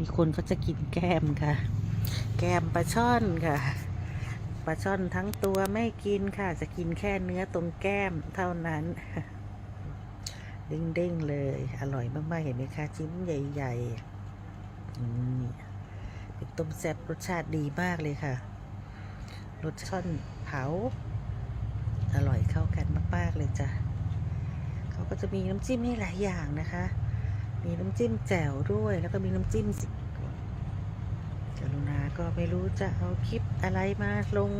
มีคนเขาจะกินแก้มค่ะ แก้มปลาช่อนค่ะ ปลาช่อนทั้งตัวไม่กินค่ะ จะกินแค่เนื้อตรงแก้มเท่านั้นเด้งๆเลย อร่อยมากๆ เห็นไหมคะชิ้นใหญ่ๆเป็นต้มแซ่บรสชาติดีมากเลยค่ะ รสช่อนเผา อร่อยเข้ากันมาก ๆ เลยจ้ะ เขาก็จะมีน้ำจิ้มให้หลายอย่างนะคะ มีน้ำจิ้มแจ่วด้วย แล้วก็มีน้ำจิ้มสิกรุณาก็ไม่รู้จะเอาคลิปอะไรมาลง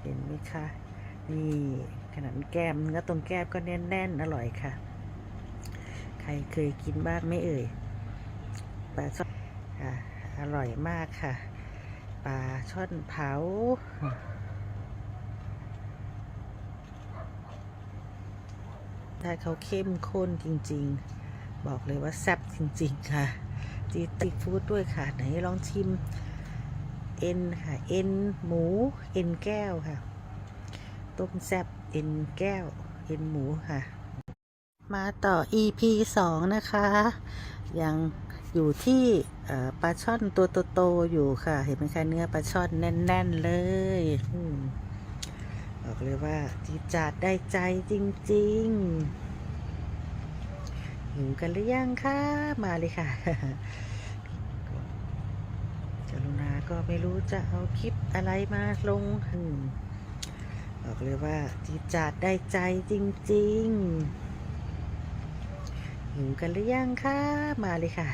เห็นไหมคะ นี่ขนาดแก้มเนื้อตรงแก้มก็แน่นๆ อร่อยค่ะ ใครเคยกินบ้างไม่เอ่ยปลาช่อนค่ะอร่อยมากค่ะปลาช่อนเผาถ้าเขาเข้มข้นจริง ๆ บอกเลยว่าแซ่บจริง ๆ ค่ะ จีติฟู้ดด้วยค่ะ ไหนลองชิม เอ็นค่ะ เอ็นหมู เอ็นแก้วค่ะ ต้มแซ่บเอ็นแก้ว เอ็นหมูค่ะ มาต่อ EP 2 นะคะ ยังอยู่ที่ปลาช่อนตัวโตๆอยู่ค่ะ เห็นไหมคะเนื้อปลาช่อนแน่น ๆ เลยอบอกเลยว่าจีจาดได้ใจจริง ๆ หิวกันหรือยังคะมาเลยค่ะกรุณาก็ไม่รู้จะเอาคลิปอะไรมาลงอืมบอกเลยว่าจีจาดได้ใจจริง ๆ หิวกันหรือยังคะมาเลยค่ะ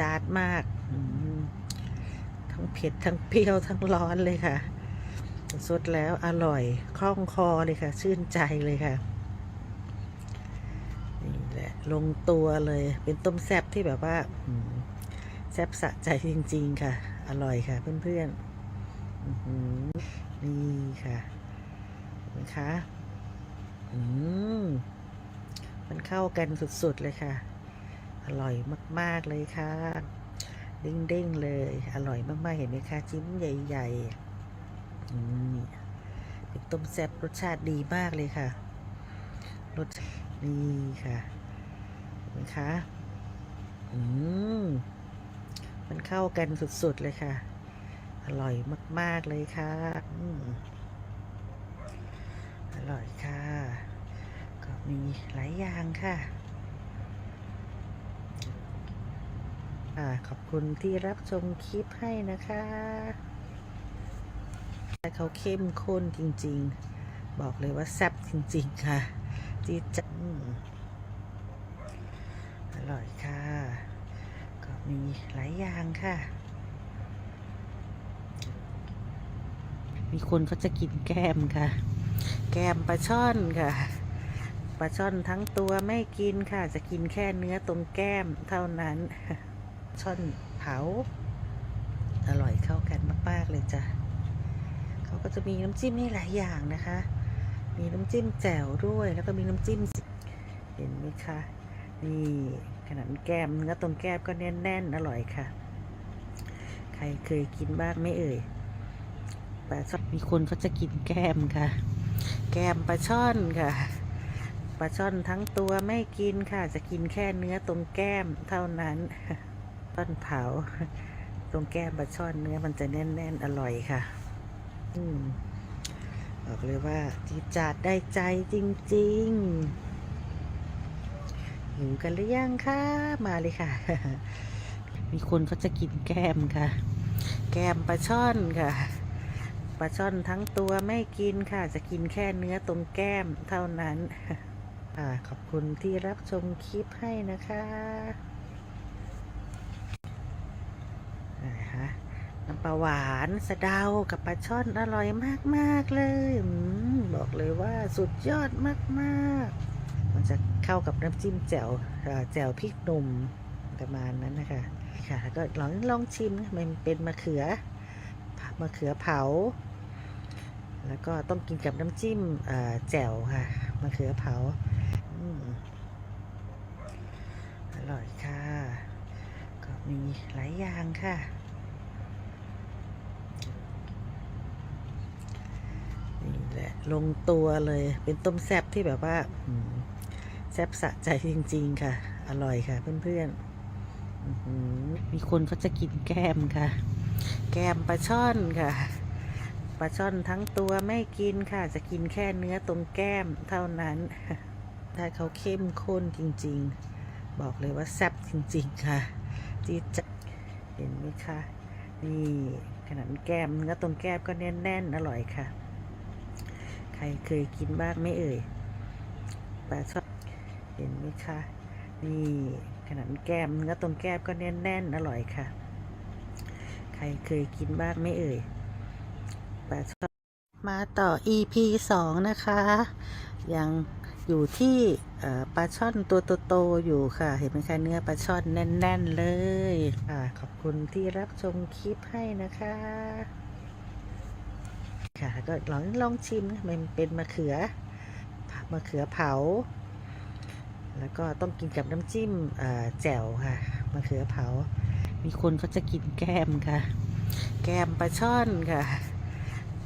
ดาดมากทั้งเผ็ดทั้งเปรี้ยวทั้งร้อนเลยค่ะสดแล้วอร่อยคล่องคอเลยค่ะ ชื่นใจเลยค่ะ ละลงตัวเลย เป็นต้มแซ่บที่แบบว่าอืมแซ่บสะใจจริง ๆ ค่ะ อร่อยค่ะ เพื่อนๆอื้อหือนี่ค่ะเห็นไหมคะอืมมันเข้ากันสุด ๆ เลยค่ะ อร่อยมาก ๆ เลยค่ะ เด้ง ๆ เลย อร่อยมาก ๆ เห็นไหมคะชิ้นใหญ่ๆอืมเป็นต้มแซ่บรสชาติดีมากเลยค่ะ รสนี่ค่ะเห็ นไหมคะ อืม มันเข้ากันสุดๆเลยค่ะ อร่อยมาก ๆ เลยค่ะ อืม อร่อยค่ะ ก็มีหลายอย่างค่ะอ่าขอบคุณที่รับชมคลิปให้นะคะแต่เขาเข้มข้นจริงๆ บอกเลยว่าแซ่บจริง ๆ ค่ะจีดจัดอืมอ ร่อยค่ะ ก็มีหลายอย่างค่ะ มีคนเขาจะกินแก้มค่ะ แก้มปลาช่อนค่ะ ปลาช่อนทั้งตัวไม่กินค่ะ จะกินแค่เนื้อตรงแก้มเท่านั้น ช่อนเผา อร่อยเข้ากันมาก ๆ เลยจ้ะเขาก็จะมีน้ำจิ้มให้หลายอย่างนะคะ มีน้ำจิ้มแจ่วด้วย แล้วก็มีน้ำจิ้มเห็นไหมคะนี่ นาดแก้มเนื้อตรงแก้มก็แน่นๆ อร่อยค่ะ ใครเคยกินบ้างไม่เอ่ยปลาช่อนมีคนเขาจะกินแก้มค่ะ แก้มปลาช่อนค่ะ ปลาช่อนทั้งตัวไม่กินค่ะ จะกินแค่เนื้อตรงแก้มเท่านั้นช่อนเผา ตรงแก้มปลาช่อนเนื้อมันจะแน่นๆ อร่อยค่ะ อืมบอกเลยว่าจีจาดได้ใจจริง ๆ หิวกันหรือยังคะมาเลยค่ะ มีคนเขาจะกินแก้มค่ะ แก้มปลาช่อนค่ะปลาช่อนทั้งตัวไม่กินค่ะ จะกินแค่เนื้อตรงแก้มเท่านั้นค่ะขอบคุณที่รับชมคลิปให้นะคะนะคะน้ำปลาหวานสะเดากับปลาช่อนอร่อยมาก ๆ เลยอมบอกเลยว่าสุดยอดมาก ๆ มันจะ เข้ากับน้ำจิ้มแจ่วแจ่วพริกหนุ่มประมาณนั้นนะคะค่ะแล้วก็ลองลองชิมมันเป็นมะเขือมะเขือเผา แล้วก็ต้องกินกับน้ำจิ้มแจ่วค่ะมะเขือเผาอร่อยค่ะ ก็มีหลายอย่างค่ะนี่แหละลงตัวเลยเป็นต้มแซ่บที่แบบว่า แซ่บสะใจจริง ๆ ค่ะ อร่อยค่ะ เพื่อนๆมีคนเขาจะกินแก้มค่ะ แก้มปลาช่อนค่ะ ปลาช่อนทั้งตัวไม่กินค่ะ จะกินแค่เนื้อตรงแก้มเท่านั้น ถ้าเขาเข้มข้นจริง ๆ บอกเลยว่าแซ่บจริง ๆ ค่ะจีดจะเห็นไหมคะ นี่ขนาดแก้มเนื้อตรงแก้มก็แน่นๆ อร่อยค่ะ ใครเคยกินบ้างไม่เอ่ยปลาช่อน ห็นไหมคะ นี่ขนาดแก้มเนื้อตรงแก้มก็แน่นๆ อร่อยค่ะ ใครเคยกินบ้างไม่เอ่ยปลาช่อนมาต่อ EP สองนะคะ ยังอยู่ที่ปลาช่อนตัวโตๆอยู่ค่ะ เห็นไหมคะเนื้อปลาช่อนแน่น ๆ เลยค่ะขอบคุณที่รับชมคลิปให้นะคะ ค่ะก็ลองลองชิมมันเป็นมะเขือมะเขือเผา แล้วก็ต้องกินกับน้ำจิ้มแจ่วค่ะมะเขือเผา มีคนเขาจะกินแก้มค่ะ แก้มปลาช่อนค่ะ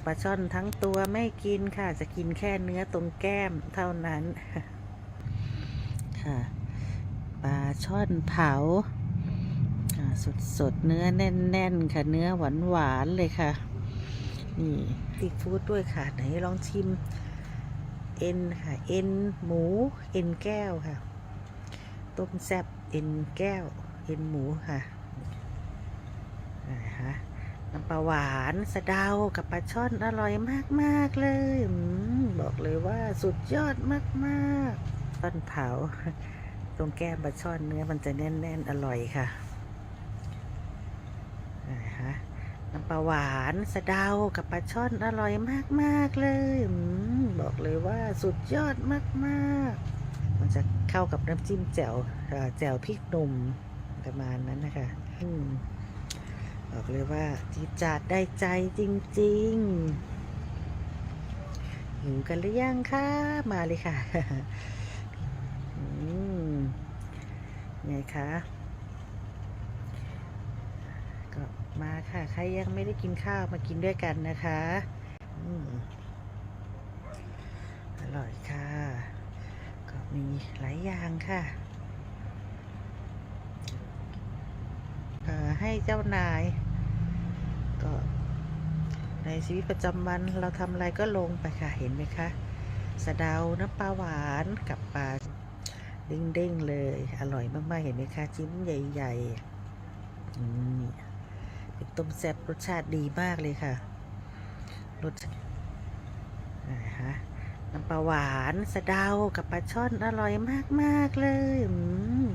ปลาช่อนทั้งตัวไม่กินค่ะ จะกินแค่เนื้อตรงแก้มเท่านั้นค่ะปลาช่อนเผาสดสดๆเนื้อแน่นๆค่ะ เนื้อหวานๆเลยค่ะ นี่ซีฟู้ดด้วยค่ะ ไหนลองชิม เอ็นค่ะ เอ็นหมู เอ็นแก้วค่ะ ต้มแซบเอ็นแก้ว เอ็นหมูค่ะนะคะน้ำปลาหวานสะเดากับปลาช่อนอร่อยมากๆเลยอบอกเลยว่าสุดยอดมากๆต้นเผา ตรงแก้มปลาช่อนเนื้อมันจะแน่น ๆ อร่อยค่ะน้ำ ปลาหวานสะเดากับปลาช่อนอร่อยมากๆเลยอบอกเลยว่าสุดยอดมากๆ มันจะเข้ากับน้ำจิ้มแจ่วแจ่วพริกหนุ่มประมาณนั้นนะคะอบอกเลยว่าจีจาดได้ใจจริง ๆ หิวกันหรือยังคะมาเลยค่ะไงคะ ก็ มาค่ะ ใครยังไม่ได้กินข้าวมากินด้วยกันนะคะอืมอร่อยค่ะ ก็มีหลายอย่างค่ะให้เจ้านาย ก็ในชีวิตประจำวันเราทำอะไรก็ลงไปค่ะเห็นไหมคะสะเดาน้ำปลาหวานกับปลาเด้งๆเลย อร่อยมากๆ เห็นไหมคะ จิ้มใหญ่ๆอืม เป็นต้มแซ่บรสชาติดีมากเลยค่ะ รสนะคะน้ำปลาหวานสะเดากับปลาช่อนอร่อยมากๆเลยอ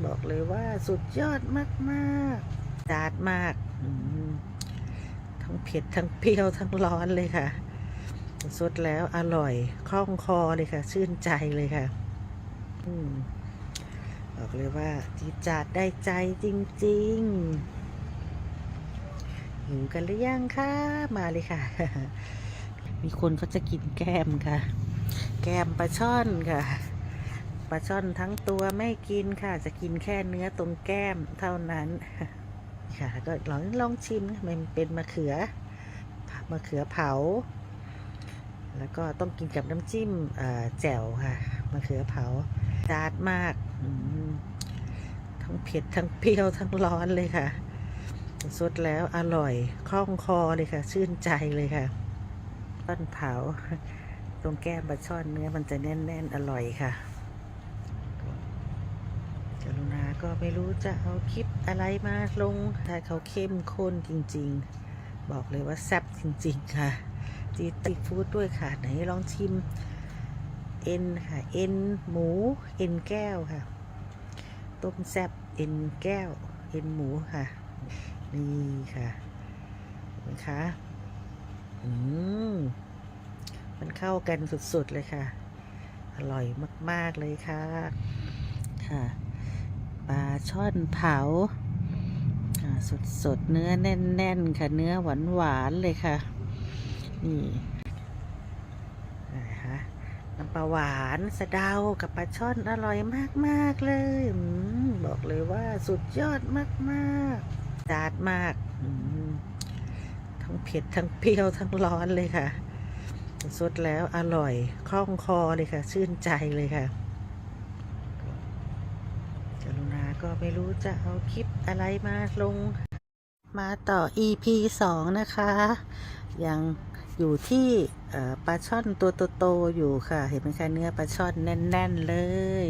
บอกเลยว่าสุดยอดมากๆจาดมากทั้งเผ็ดทั้งเปรี้ยวทั้งร้อนเลยค่ะสดแล้วอร่อยคล่องคอเลยค่ะ ชื่นใจเลยค่ะอบอกเลยว่าจีจาดได้ใจจริง ๆ หิวกันหรือยังคะมาเลยค่ะ มีคนเขาจะกินแก้มค่ะ แก้มปลาช่อนค่ะปลาช่อนทั้งตัวไม่กินค่ะ จะกินแค่เนื้อตรงแก้มเท่านั้นค่ะ ก็ลองลองชิมนะมันเป็นมะเขือมะเขือเผา แล้วก็ต้องกินกับน้ำจิ้มเอ่อแจ่วค่ะมะเขือเผาจาดมากอืมทั้งเผ็ดทั้งเปรี้ยวทั้งร้อนเลยค่ะ สดแล้วอร่อยคล่องคอเลยค่ะ ชื่นใจเลยค่ะต้นเผา ตรงแก้มปลาช่อนเนื้อมันจะแน่น ๆ อร่อยค่ะกรุณาก็ไม่รู้จะเอาคลิปอะไรมาลงถ้าเขาเข้มข้นจริง ๆ บอกเลยว่าแซ่บจริง ๆ ค่ะ จีติฟู้ดด้วยค่ะ ไหนลองชิม เอ็นค่ะ เอ็นหมู เอ็นแก้วค่ะ ต้มแซ่บเอ็นแก้ว เอ็นหมูค่ะ นี่ค่ะนไหมคะอืมมันเข้ากันสุดๆเลยค่ะ อร่อยมากๆเลยค่ะ ค่ะปลาช่อนเผาสดสดๆเนื้อแน่นๆ ค่ะ เนื้อหวานหวานๆ เลยค่ะ นี่นะคะน้ำปลาหวานสะเดากับปลาช่อนอร่อยมากๆ เลยอมบอกเลยว่าสุดยอดมากๆ จาดมาก ทั้งเผ็ด ทั้งเปรี้ยว ทั้งร้อนเลยค่ะ สดแล้วอร่อยคล่องคอเลยค่ะ ชื่นใจเลยค่ะกรุณาก็ไม่รู้จะเอาคลิปอะไรมาลง มาต่อ EP สองนะคะ ยังอยู่ที่ปลาช่อนตัวโตๆอยู่ค่ะ เห็นไหมคะเนื้อปลาช่อนแน่น ๆ เลย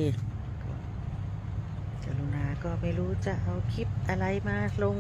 ก็ไม่รู้จะเอาคลิปอะไรมาลง